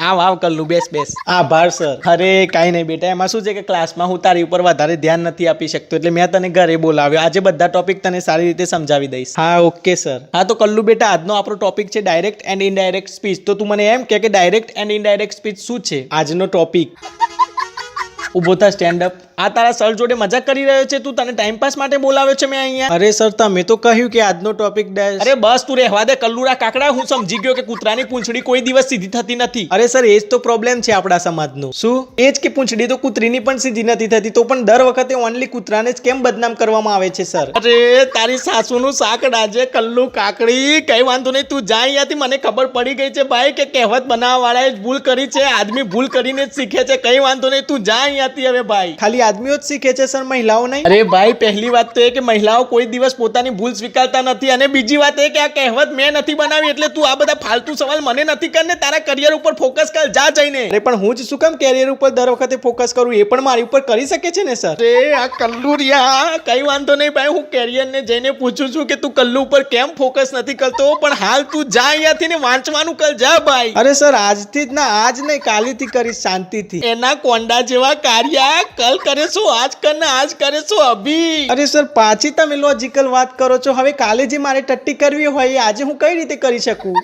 આવ આવ કલ્લું બેસ બેસ. આભાર સર. અરે કાંઈ નહીં બેટા એમાં શું છે કે ક્લાસમાં હું તારી ઉપર વધારે ધ્યાન નથી આપી શકતો એટલે મેં તને ઘરે બોલાવ્યો. આજે બધા ટોપિક તને સારી રીતે સમજાવી દઈશ. હા ઓકે સર. હા તો કલ્લુ બેટા આજનો આપણો ટોપિક છે ડાયરેક્ટ એન્ડ ઇનડાયરેક્ટ સ્પીચ તો તું મને એમ કે ડાયરેક્ટ એન્ડ ઇનડાયરેક્ટ સ્પીચ શું છે? આજનો ટોપિક ઊભો થા સ્ટેન્ડ અપ આ તારા સર જોડે મજાક કરી રહ્યો છે? તું તને ટાઈમ પાસ માટે બોલાવ્યો છે મેં અહીંયા? અરે સર તમે તો કહ્યું કે આજનો ટોપિક અરે બસ તું રહેવા દે. કલ્લુરા કાકડા હું સમજી ગયો કે કૂતરાની પૂંછડી કોઈ દિવસ સીધી થતી નથી. અરે સર એ જ તો પ્રોબ્લેમ છે આપણા સમાજનો. શું? એ જ કે પૂંછડી તો કૂતરીની પણ સીધી નથી થતી તો પણ દર વખતે ઓનલી કૂતરાને જ કેમ બદનામ કરવામાં આવે છે સર? અરે તારી સાસુનું શાક ડાજે કલ્લુ કાકડી. કઈ વાંધો નહીં તું જા અહીંયાથી. મને ખબર પડી ગઈ છે ભાઈ કે કહેવત બનાવવા વાળાએ જ ભૂલ કરી છે. આદમી ભૂલ કરીને જ શીખે છે. કઈ વાંધો નહીં તું જા અહીંયાથી હવે ભાઈ. ખાલી આદમીઓ જ શીખે છે સર મહિલાઓ નહીં? અરે ભાઈ પહેલી વાત તો એ કે મહિલાઓ કોઈ દિવસ પોતાની ભૂલ સ્વીકારતા નથી અને બીજી વાત એ કે આ કહેવત મેં નથી બનાવી એટલે તું આ બધા ફાલતુ સવાલ મને નથી કરને તારા કરિયર ઉપર ફોકસ કર જા જઈને. અરે પણ હું જ શું કામ કેરિયર ઉપર દર વખતે ફોકસ કરું? એ પણ મારી ઉપર કરી શકે છે ને સર? એ આ કલ્લુરિયા કઈ વાંધો નહીં ભાઈ હું કેરિયર ને જઈને પૂછું છું કે તું કલ્લુ ઉપર કેમ ફોકસ નથી કરતો? પણ હાલ તું જા અહીંયાથી ને વાંચવાનું કર જા ભાઈ. અરે સર આજથી જ ના આજ નહીં કાલીથી કરીશ શાંતિથી. એના કોંડા જેવા કાર્યા કલ કરે શું? આજ કર આજ કરે શું અભી? અરે સર, પાછી તમે લોજિકલ વાત કરો છો. હવે કાલે જે મારે ટટ્ટી કરવી હોય આજે હું કઈ રીતે કરી શકું?